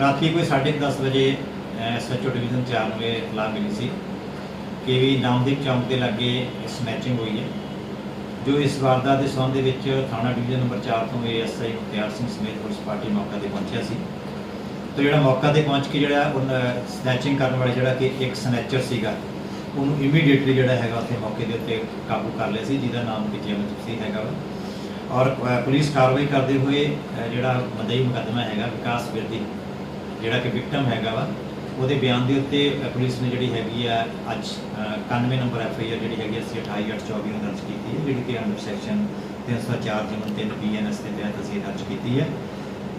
ਰਾਤੀ ਕੋਈ 10:30 ਵਜੇ ਐਸਐਚਓ ਡਿਵੀਜ਼ਨ 4 ਨੂੰ ਇਹ ਇਤਲਾਹ ਮਿਲੀ ਸੀ ਕਿ ਵੀ ਨਾਮਦੀਪ ਚੌਂਕ ਦੇ ਲਾਗੇ ਸਨੈਚਿੰਗ ਹੋਈ ਹੈ ਜੋ ਇਸ ਵਾਰਦਾਤ ਦੇ ਸੰਬੰਧ ਦੇ ਵਿੱਚ ਥਾਣਾ ਡਿਵੀਜ਼ਨ ਨੰਬਰ 4 ਤੋਂ ਏਐਸਆਈ ਮੁਖਤਿਆਰ ਸਿੰਘ ਸਮੇਤ ਪੁਲਿਸ ਪਾਰਟੀ ਮੌਕਾ ਤੇ ਪਹੁੰਚਿਆ ਸੀ। ਤੇ ਜਿਹੜਾ ਮੌਕਾ ਤੇ ਪਹੁੰਚ ਕੇ ਜਿਹੜਾ ਉਹ ਸਨੈਚਿੰਗ ਕਰਨ ਵਾਲਾ ਜਿਹੜਾ ਕਿ ਇੱਕ ਸਨੈਚਰ ਸੀਗਾ ਉਹਨੂੰ ਇਮੀਡੀਏਟਲੀ ਜਿਹੜਾ ਹੈਗਾ ਉੱਥੇ ਮੌਕੇ ਦੇ ਉੱਤੇ ਕਾਬੂ ਕਰ ਲਿਆ ਸੀ ਜਿਹਦਾ ਨਾਮ ਕਿ ਜੈਮਨਜੀਤ ਸਿੰਘ ਹੈਗਾ ਵਾ। ਔਰ ਪੁਲਿਸ ਕਾਰਵਾਈ ਕਰਦੇ ਹੋਏ ਅ, ਜਿਹੜਾ ਮਦਈ ਮੁਕੱਦਮਾ ਹੈਗਾ ਵਿਕਾਸ ਵਿਰਦੀ ਜਿਹੜਾ ਕਿ ਵਿਕਟਮ ਹੈਗਾ ਵਾ ਉਹਦੇ ਬਿਆਨ ਦੇ ਉੱਤੇ ਪੁਲਿਸ ਨੇ ਜਿਹੜੀ ਹੈਗੀ ਆ ਅੱਜ ਅ, 91 ਨੰਬਰ ਐਫ ਆਈ ਆਰ ਜਿਹੜੀ ਹੈਗੀ ਅਸੀਂ 28824 ਨੂੰ ਦਰਜ ਕੀਤੀ ਹੈ ਜਿਹੜੀ ਕਿ ਅੰਡਰ ਸੈਕਸ਼ਨ 304 ਜਿਮਨ 3 ਪੀਐਨਐਸ ਦੇ ਤਹਿਤ ਅਸੀਂ ਦਰਜ ਕੀਤੀ ਹੈ।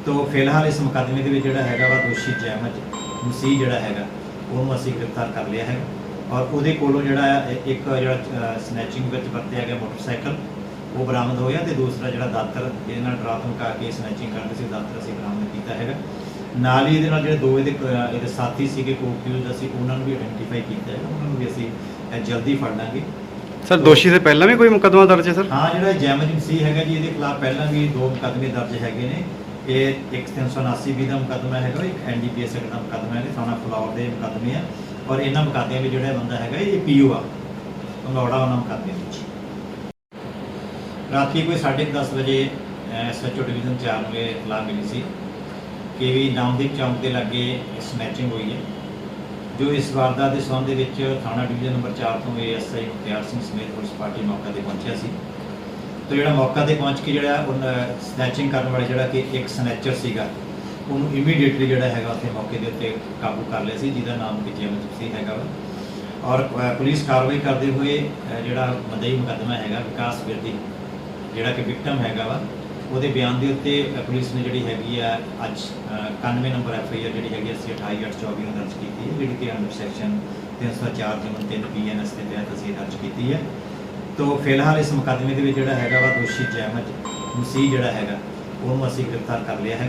ਤੋ ਫਿਲਹਾਲ ਇਸ ਮੁਕੱਦਮੇ ਦੇ ਵਿੱਚ ਜਿਹੜਾ ਹੈਗਾ ਵਾ ਦੋਸ਼ੀ ਜੈਮਜ ਮਸੀਹ ਜਿਹੜਾ ਹੈਗਾ ਉਹਨੂੰ ਅਸੀਂ ਗ੍ਰਿਫਤਾਰ ਕਰ ਲਿਆ ਹੈ। ਔਰ ਉਹਦੇ ਕੋਲੋਂ ਜਿਹੜਾ ਇੱਕ ਜਿਹੜਾ ਸਨੈਚਿੰਗ ਵਿੱਚ ਵਰਤਿਆ ਗਿਆ ਮੋਟਰਸਾਈਕਲ ਉਹ ਬਰਾਮਦ ਹੋਇਆ ਤੇ ਦੂਸਰਾ ਜਿਹੜਾ ਦਾਤਰ ਜਿਹਦੇ ਨਾਲ ਡਰਾ ਮੁਕਾ ਕੇ ਸਨੈਚਿੰਗ ਕਰਦੇ ਸੀ ਦਾਤਰ ਅਸੀਂ ਬਰਾਮਦ ਕੀਤਾ ਹੈਗਾ। ਨਾਲ ਹੀ ਇਹਦੇ ਨਾਲ ਜਿਹੜੇ ਦੋ ਇਹਦੇ ਇਹਦੇ ਸਾਥੀ ਸੀਗੇ ਕੋਕਿਊਜ਼ ਅਸੀਂ ਉਹਨਾਂ ਨੂੰ ਵੀ ਆਇਡੈਂਟੀਫਾਈ ਕੀਤਾ ਹੈ ਉਹਨਾਂ ਨੂੰ ਵੀ ਅਸੀਂ ਜਲਦੀ ਫੜ ਲਾਂਗੇ। ਸਰ ਦੋਸ਼ੀ ਦੇ ਪਹਿਲਾਂ ਵੀ ਕੋਈ ਮੁਕੱਦਮਾ ਦਰਜ ਹੈ ਸਰ? ਹਾਂ ਜਿਹੜਾ ਜੈਮਜ ਸੀ ਹੈਗਾ ਜੀ ਇਹਦੇ ਖਿਲਾਫ ਪਹਿਲਾਂ ਵੀ ਦੋ ਮੁਕੱਦਮੇ ਦਰਜ ਹੈਗੇ ਨੇ। ਇਹ ਇੱਕ 379 ਵੀ ਦਾ ਮੁਕੱਦਮਾ ਹੈਗਾ ਇੱਕ ਐਨਡੀਪੀਐਸ ਦਾ ਮੁਕੱਦਮਾ ਹੈ ਥਾਣਾ ਫਲੌਰ ਦੇ ਮੁਕੱਦਮੇ ਆ। ਔਰ ਇਹਨਾਂ ਮੁਕੱਦਮਿਆਂ ਵਿੱਚ ਜਿਹੜਾ ਬੰਦਾ ਹੈਗਾ ਇਹ ਪੀਓ ਆ ਮੰਗੌੜਾ ਉਹਨਾਂ ਮੁਕੱਦਮੇ ਵਿੱਚ। ਰਾਤੀ ਕੋਈ 10:30 ਵਜੇ ਐਸਐਚਓ ਡਿਵੀਜ਼ਨ 4 ਨੂੰ ਇਹ ਇਤਲਾਹ ਮਿਲੀ ਸੀ। ਕਿ ਵੀ ਨਾਮਦੀਪ ਚੌਂਕ ਦੇ ਲਾਗੇ ਸਨੈਚਿੰਗ ਹੋਈ ਹੈ। ਜੋ ਇਸ ਵਾਰਦਾਤ ਦੇ ਸੰਬੰਧ ਦੇ ਵਿੱਚ ਥਾਣਾ ਡਿਵੀਜ਼ਨ ਨੰਬਰ 4 ਤੋਂ ਏਐਸਆਈ ਮੁਖਤਿਆਰ ਸਿੰਘ ਸਮੇਤ ਪੁਲਿਸ ਪਾਰਟੀ ਮੌਕਾ ਤੇ ਪਹੁੰਚਿਆ ਸੀ। ਤੇ ਜਿਹੜਾ ਮੌਕਾ ਤੇ ਪਹੁੰਚ ਕੇ ਜਿਹੜਾ ਉਹ ਸਨੈਚਿੰਗ ਕਰਨ ਵਾਲਾ ਜਿਹੜਾ ਕਿ ਇੱਕ ਸਨੈਚਰ ਸੀਗਾ, ਉਹਨੂੰ ਇਮੀਡੀਏਟਲੀ ਜਿਹੜਾ ਹੈਗਾ ਉੱਥੇ ਮੌਕੇ ਦੇ ਉੱਤੇ ਕਾਬੂ ਕਰ ਲਿਆ ਸੀ, ਜਿਹਦਾ ਨਾਮ ਕਿ ਜੈਮਨਜੀਤ ਸਿੰਘ ਹੈਗਾ ਵਾ। ਔਰ ਪੁਲਿਸ ਕਾਰਵਾਈ ਕਰਦੇ ਹੋਏ ਜਿਹੜਾ ਮਦਈ ਮੁਕੱਦਮਾ ਹੈਗਾ, ਵਿਕਾਸ ਵਿਰਦੀ, ਜਿਹੜਾ ਕਿ ਵਿਕਟਮ ਹੈਗਾ ਵਾ ਉਹਦੇ ਬਿਆਨ ਦੇ ਉੱਤੇ ਪੁਲਿਸ ਨੇ ਜਿਹੜੀ ਹੈਗੀ ਆ ਅੱਜ ਅ, 91 ਨੰਬਰ ਐਫ ਆਈ ਆਰ ਜਿਹੜੀ ਹੈਗੀ ਅਸੀਂ 28824 ਨੂੰ ਦਰਜ ਕੀਤੀ ਹੈ ਜਿਹੜੀ ਕਿ ਅੰਡਰ ਸੈਕਸ਼ਨ 304 ਜਿਮਨ 3 ਪੀਐਨਐਸ ਦੇ ਤਹਿਤ ਅਸੀਂ ਦਰਜ ਕੀਤੀ ਹੈ। ਤੋ ਫਿਲਹਾਲ ਇਸ ਮੁਕੱਦਮੇ ਦੇ ਵਿੱਚ ਜਿਹੜਾ ਹੈਗਾ ਵਾ ਦੋਸ਼ੀ ਜੈਮਜ ਮਸੀਹ ਜਿਹੜਾ ਹੈਗਾ ਉਹਨੂੰ ਅਸੀਂ ਗ੍ਰਿਫਤਾਰ ਕਰ ਲਿਆ ਹੈ।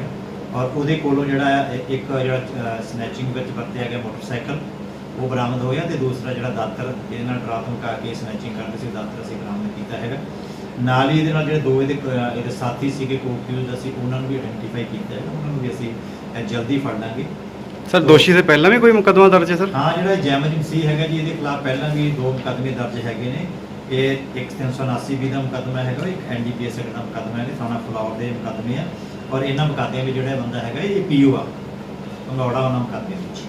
ਔਰ ਉਹਦੇ ਕੋਲੋਂ ਜਿਹੜਾ ਇੱਕ ਜਿਹੜਾ ਸਨੈਚਿੰਗ ਵਿੱਚ ਵਰਤਿਆ ਗਿਆ ਮੋਟਰਸਾਈਕਲ ਉਹ ਬਰਾਮਦ ਹੋਇਆ ਤੇ ਦੂਸਰਾ ਜਿਹੜਾ ਦਾਤਰ ਜਿਹਦੇ ਨਾਲ ਡਰਾ ਧਮਕਾ ਕੇ ਸਨੈਚਿੰਗ ਕਰਦੇ ਸੀ ਦਾਤਰ ਅਸੀਂ ਬਰਾਮਦ ਕੀਤਾ ਹੈਗਾ। ਨਾਲ ਹੀ ਇਹਦੇ ਨਾਲ ਜਿਹੜੇ ਦੋ ਇਹਦੇ ਅ, ਇਹਦੇ ਸਾਥੀ ਸੀਗੇ ਕੋਕਿਊਜ਼ ਅਸੀਂ ਉਹਨਾਂ ਨੂੰ ਵੀ ਆਇਡੈਂਟੀਫਾਈ ਕੀਤਾ ਹੈ ਉਹਨਾਂ ਨੂੰ ਵੀ ਅਸੀਂ ਅ, ਜਲਦੀ ਫੜ ਲਾਂਗੇ ਸਰ ਦੋਸ਼ੀ ਦੇ ਪਹਿਲਾਂ ਵੀ ਕੋਈ ਮੁਕੱਦਮਾ ਦਰਜ ਹੈ ਸਰ ਹਾਂ ਜਿਹੜਾ ਜੈਮਜ ਸੀ ਹੈਗਾ ਜੀ ਇਹਦੇ ਖਿਲਾਫ ਪਹਿਲਾਂ ਵੀ ਦੋ ਮੁਕੱਦਮੇ ਦਰਜ ਹੈਗੇ ਨੇ ਇਹ ਇੱਕ 379 ਵੀ ਦਾ ਮੁਕੱਦਮਾ ਹੈਗਾ ਇੱਕ ਐਨਡੀਪੀਐਸ ਦਾ ਮੁਕੱਦਮਾ ਹੈ ਥਾਣਾ ਫਲੌਰ ਦੇ ਮੁਕੱਦਮੇ ਆ ਔਰ ਇਹਨਾਂ ਮੁਕੱਦਮਿਆਂ ਵਿੱਚ ਜਿਹੜਾ ਬੰਦਾ ਹੈਗਾ ਇਹ ਪੀਓ ਆ ਮੰਗੌੜਾ ਉਹਨਾਂ ਮੁਕੱਦਮੇ ਵਿੱਚ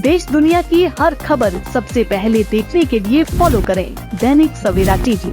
देश दुनिया की हर खबर सबसे पहले देखने के लिए फॉलो करें दैनिक सवेरा टीवी